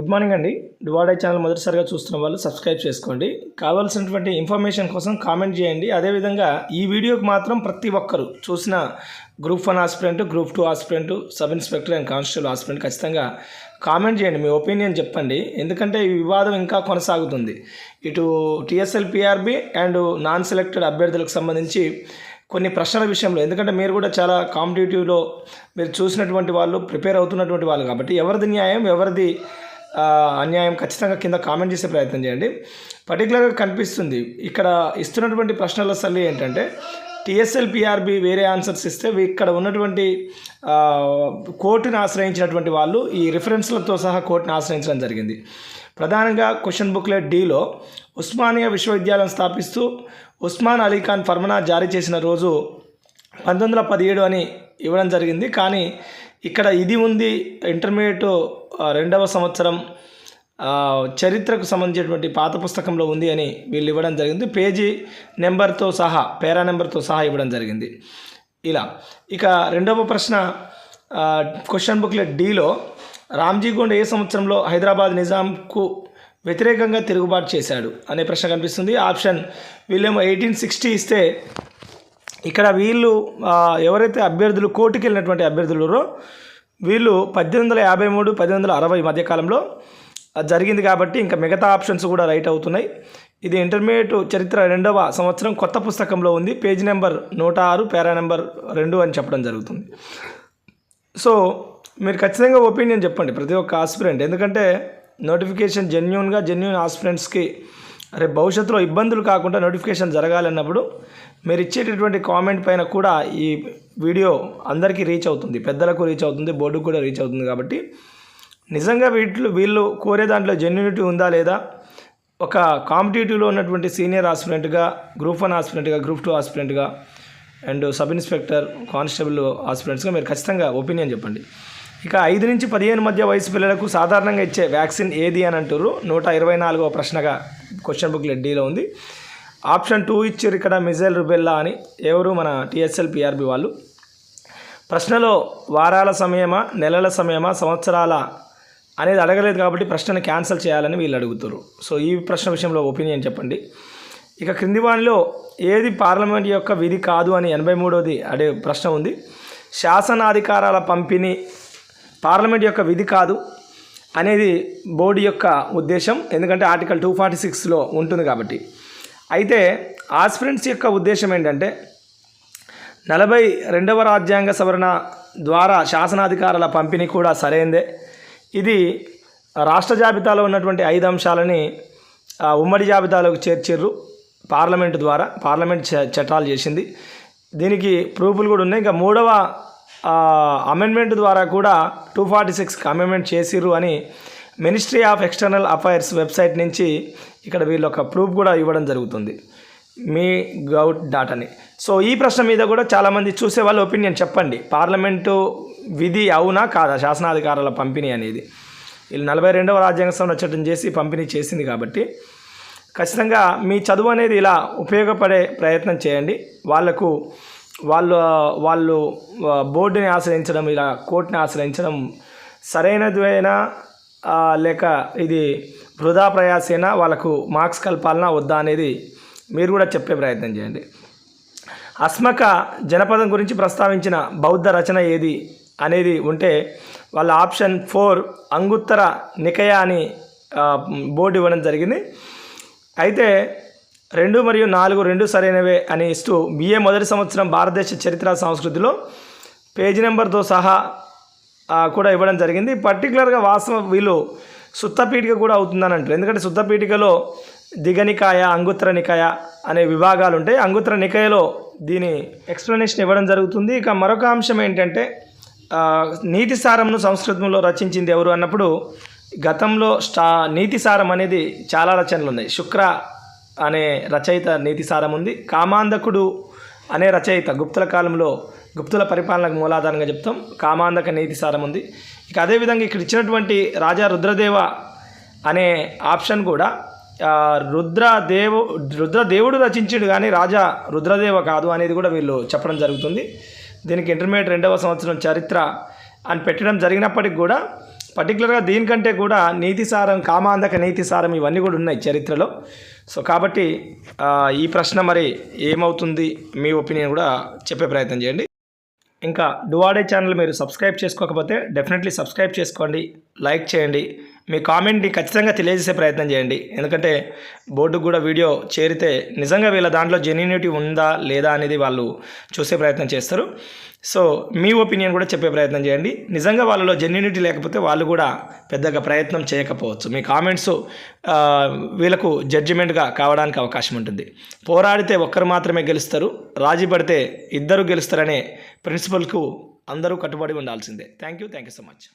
Good morning అండి. డువాడే channel మొదటిసారిగా చూస్తున్న వాళ్ళు సబ్స్క్రైబ్ చేసుకోండి. కావాల్సినటువంటి ఇన్ఫర్మేషన్ కోసం కామెంట్ చేయండి. అదేవిధంగా ఈ వీడియోకి మాత్రం ప్రతి ఒక్కరు చూసిన group one aspirant group two aspirant sub inspector and constable aspirant ఖచ్చితంగా కామెంట్ చేయండి. మీ ఒపీనియన్ చెప్పండి. ఎందుకంటే ఈ వివాదం ఇంకా కొనసాగుతుంది. ఇటు టీఎస్ఎల్పిఆర్బి అండ్ నాన్ సెలెక్టెడ్ అభ్యర్థులకు సంబంధించి కొన్ని ప్రశ్నల విషయంలో ఎందుకంటే మీరు కూడా చాలా కాంపిటేటివ్లో మీరు చూసినటువంటి వాళ్ళు ప్రిపేర్ అవుతున్నటువంటి వాళ్ళు కాబట్టి ఎవరిది న్యాయం ఎవరిది అన్యాయం ఖచ్చితంగా కింద కామెంట్ చేసే ప్రయత్నం చేయండి. పర్టికులర్గా కనిపిస్తుంది ఇక్కడ ఇస్తున్నటువంటి ప్రశ్నల సల్లి ఏంటంటే టిఎస్ఎల్ పిఆర్బి వేరే ఆన్సర్స్ ఇస్తే ఇక్కడ ఉన్నటువంటి కోర్టును ఆశ్రయించినటువంటి వాళ్ళు ఈ రిఫరెన్స్లతో సహా కోర్టును ఆశ్రయించడం జరిగింది. ప్రధానంగా క్వశ్చన్ బుక్లెట్ డీలో ఉస్మానియా విశ్వవిద్యాలయం స్థాపిస్తూ ఉస్మాన్ అలీ ఖాన్ ఫర్మనా జారీ చేసిన రోజు పంతొమ్మిది వందల పదిహేడు అని ఇవ్వడం జరిగింది. కానీ ఇక్కడ ఇది ఉంది ఇంటర్మీడియట్ రెండవ సంవత్సరం చరిత్రకు సంబంధించినటువంటి పాత పుస్తకంలో ఉంది అని వీళ్ళు ఇవ్వడం జరిగింది. పేజీ నెంబర్తో సహా పేరా నెంబర్తో సహా ఇవ్వడం జరిగింది. ఇలా ఇక రెండవ ప్రశ్న క్వశ్చన్ బుక్లెట్ డీలో రామ్జీ గోండ్ ఏ సంవత్సరంలో హైదరాబాద్ నిజాంకు వ్యతిరేకంగా తిరుగుబాటు చేశాడు అనే ప్రశ్న కనిపిస్తుంది. ఆప్షన్ వీళ్ళేమో ఎయిటీన్ సిక్స్టీ ఇస్తే ఇక్కడ వీళ్ళు ఎవరైతే అభ్యర్థులు కోర్టుకి వెళ్ళినటువంటి అభ్యర్థులు వీళ్ళు పద్దెనిమిది వందల యాభై మూడు పద్దెనిమిది వందల అరవై మధ్యకాలంలో అది జరిగింది కాబట్టి ఇంకా మిగతా ఆప్షన్స్ కూడా రైట్ అవుతున్నాయి. ఇది ఇంటర్మీడియట్ చరిత్ర రెండవ సంవత్సరం కొత్త పుస్తకంలో ఉంది. పేజ్ నెంబర్ నూట ఆరు పేరా నెంబర్ రెండు అని చెప్పడం జరుగుతుంది. సో మీరు ఖచ్చితంగా ఒపీనియన్ చెప్పండి ప్రతి ఒక్క ఆస్పిరెంట్. ఎందుకంటే నోటిఫికేషన్ జెన్యున్గా జెన్యున్ ఆస్పిరెంట్స్కి రేపు భవిష్యత్తులో ఇబ్బందులు కాకుండా నోటిఫికేషన్ జరగాలన్నప్పుడు మీరు ఇచ్చేటటువంటి కామెంట్ పైన కూడా ఈ వీడియో అందరికీ రీచ్ అవుతుంది. పెద్దలకు రీచ్ అవుతుంది బోర్డుకు కూడా రీచ్ అవుతుంది కాబట్టి నిజంగా వీటిలో వీళ్ళు కోరే దాంట్లో జెన్యునిటీ ఉందా లేదా? ఒక కాంపిటేటివ్లో ఉన్నటువంటి సీనియర్ ఆస్పిరెంట్గా గ్రూప్ వన్ ఆస్పిరెంట్గా గ్రూప్ టూ ఆస్పిరెంట్గా అండ్ సబ్ ఇన్స్పెక్టర్ కానిస్టేబుల్ ఆస్పిరెంట్స్గా మీరు ఖచ్చితంగా ఒపీనియన్ చెప్పండి. ఇక ఐదు నుంచి పదిహేను మధ్య వయసు పిల్లలకు సాధారణంగా ఇచ్చే వ్యాక్సిన్ ఏది అని అంటారు నూట ఇరవై నాలుగవ ప్రశ్నగా క్వశ్చన్ బుక్ డీలో ఉంది. ఆప్షన్ టూ ఇచ్చారు ఇక్కడ మిజైల్ రుబెల్లా అని. ఎవరు? మన టీఎస్ఎల్ పిఆర్బి వాళ్ళు. ప్రశ్నలో వారాల సమయమా నెలల సమయమా సంవత్సరాల అనేది అడగలేదు కాబట్టి ప్రశ్నను క్యాన్సిల్ చేయాలని వీళ్ళు అడుగుతారు సో ఈ ప్రశ్న విషయంలో ఒపీనియన్ చెప్పండి. ఇక క్రింది వాణిలో ఏది పార్లమెంట్ యొక్క విధి కాదు అని ఎనభై మూడోది అడే ప్రశ్న ఉంది. శాసనాధికారాల పంపిణీ పార్లమెంట్ యొక్క విధి కాదు అనేది బోర్డు యొక్క ఉద్దేశం. ఎందుకంటే ఆర్టికల్ టూ ఫార్టీ సిక్స్లో ఉంటుంది కాబట్టి. అయితే ఆస్పిరెంట్స్ యొక్క ఉద్దేశం ఏంటంటే నలభై రెండవ రాజ్యాంగ సవరణ ద్వారా శాసనాధికారాల పంపిణీ కూడా సరైందే. ఇది రాష్ట్ర జాబితాలో ఉన్నటువంటి ఐదు అంశాలని ఉమ్మడి జాబితాలోకి చేర్చిర్రు పార్లమెంట్ ద్వారా పార్లమెంట్ చ- చట్టాలు చేసింది. దీనికి ప్రూఫ్లు కూడా ఉన్నాయి. ఇంకా మూడవ అమెండ్మెంట్ ద్వారా కూడా టూ ఫార్టీ సిక్స్కి అమెండ్మెంట్ చేసిర్రు అని ministry of external affairs website నుంచి ఇక్కడ వీళ్ళు ఒక ప్రూఫ్ కూడా ఇవ్వడం జరుగుతుంది. మీ గౌట్ డాటాని సో ఈ ప్రశ్న మీద కూడా చాలామంది చూసే వాళ్ళ ఒపీనియన్ చెప్పండి. పార్లమెంటు విధి అవునా కాదా? శాసనాధికారాల పంపిణీ అనేది. వీళ్ళు నలభై రెండవ రాజ్యాంగ సవరణ చట్టం చేసి పంపిణీ చేసింది కాబట్టి ఖచ్చితంగా మీ చదువు అనేది ఇలా ఉపయోగపడే ప్రయత్నం చేయండి. వాళ్ళకు వాళ్ళు వాళ్ళు బోర్డుని ఆశ్రయించడం ఇలా కోర్టుని ఆశ్రయించడం సరైనదివైనా లేక ఇది వృధా ప్రయాసేనా వాళ్ళకు మార్క్స్ కల్పాలనా వద్దా అనేది మీరు కూడా చెప్పే ప్రయత్నం చేయండి. అస్మక జనపదం గురించి ప్రస్తావించిన బౌద్ధ రచన ఏది అనేది ఉంటే వాళ్ళ ఆప్షన్ ఫోర్ అంగుత్తర నికయ అని బోర్డు ఇవ్వడం జరిగింది. అయితే రెండు మరియు నాలుగు రెండు సరైనవే అని ఇస్తూ బిఏ మొదటి సంవత్సరం భారతదేశ చరిత్ర సంస్కృతిలో పేజీ నెంబర్తో సహా కూడా ఇవ్వడం జరిగింది. పర్టికులర్గా వాస్తవ వీళ్ళు సుత్తపీఠిక కూడా అవుతుందని అంటారు. ఎందుకంటే సుత్తపీఠికలో దిగనికాయ అంగుత్తర నికాయ అనే విభాగాలు ఉంటాయి. అంగుత్తర నికాయలో దీని ఎక్స్ప్లెనేషన్ ఇవ్వడం జరుగుతుంది. ఇక మరొక అంశం ఏంటంటే నీతి సారంను సంస్కృతంలో రచించింది ఎవరు అన్నప్పుడు గతంలో స్టా నీతి సారం అనేది చాలా రచనలు ఉన్నాయి. శుక్ర అనే రచయిత నీతి సారం ఉంది. కామాంధకుడు అనే రచయిత గుప్తుల కాలంలో గుప్తుల పరిపాలనకు మూలాధారంగా చెప్తాం. కామాంధక నీతి సారం ఉంది. ఇక అదేవిధంగా ఇక్కడ ఇచ్చినటువంటి రాజా రుద్రదేవ అనే ఆప్షన్ కూడా రుద్రదేవు రుద్రదేవుడు రచించాడు కానీ రాజా రుద్రదేవ కాదు అనేది కూడా వీళ్ళు చెప్పడం జరుగుతుంది. దీనికి ఇంటర్మీడియట్ రెండవ సంవత్సరం చరిత్ర అని పెట్టడం జరిగినప్పటికి కూడా పర్టికులర్గా దీనికంటే కూడా నీతి సారం కామాంధక నీతి సారం ఇవన్నీ కూడా ఉన్నాయి చరిత్రలో. సో కాబట్టి ఈ ప్రశ్న మరి ఏమవుతుంది? మీ ఒపీనియన్ కూడా చెప్పే ప్రయత్నం చేయండి. ఇంకా డువాడే ఛానల్ మీరు సబ్స్క్రైబ్ చేసుకోకపోతే డెఫినెట్లీ సబ్స్క్రైబ్ చేసుకోండి లైక్ చేయండి. మీ కామెంట్ని ఖచ్చితంగా తెలియజేసే ప్రయత్నం చేయండి. ఎందుకంటే బోర్డుకు కూడా వీడియో చేరితే నిజంగా వీళ్ళ దాంట్లో జెన్యునిటీ ఉందా లేదా అనేది వాళ్ళు చూసే ప్రయత్నం చేస్తారు. సో మీ ఒపీనియన్ కూడా చెప్పే ప్రయత్నం చేయండి. నిజంగా వాళ్ళలో జెన్యునిటీ లేకపోతే వాళ్ళు కూడా పెద్దగా ప్రయత్నం చేయకపోవచ్చు. మీ కామెంట్స్ వీళ్ళకు జడ్జిమెంట్గా కావడానికి అవకాశం ఉంటుంది. పోరాడితే ఒక్కరు మాత్రమే గెలుస్తారు. రాజీ పడితే ఇద్దరు గెలుస్తారనే ప్రిన్సిపల్కు అందరూ కట్టుబడి ఉండాల్సిందే. Thank you thank you so much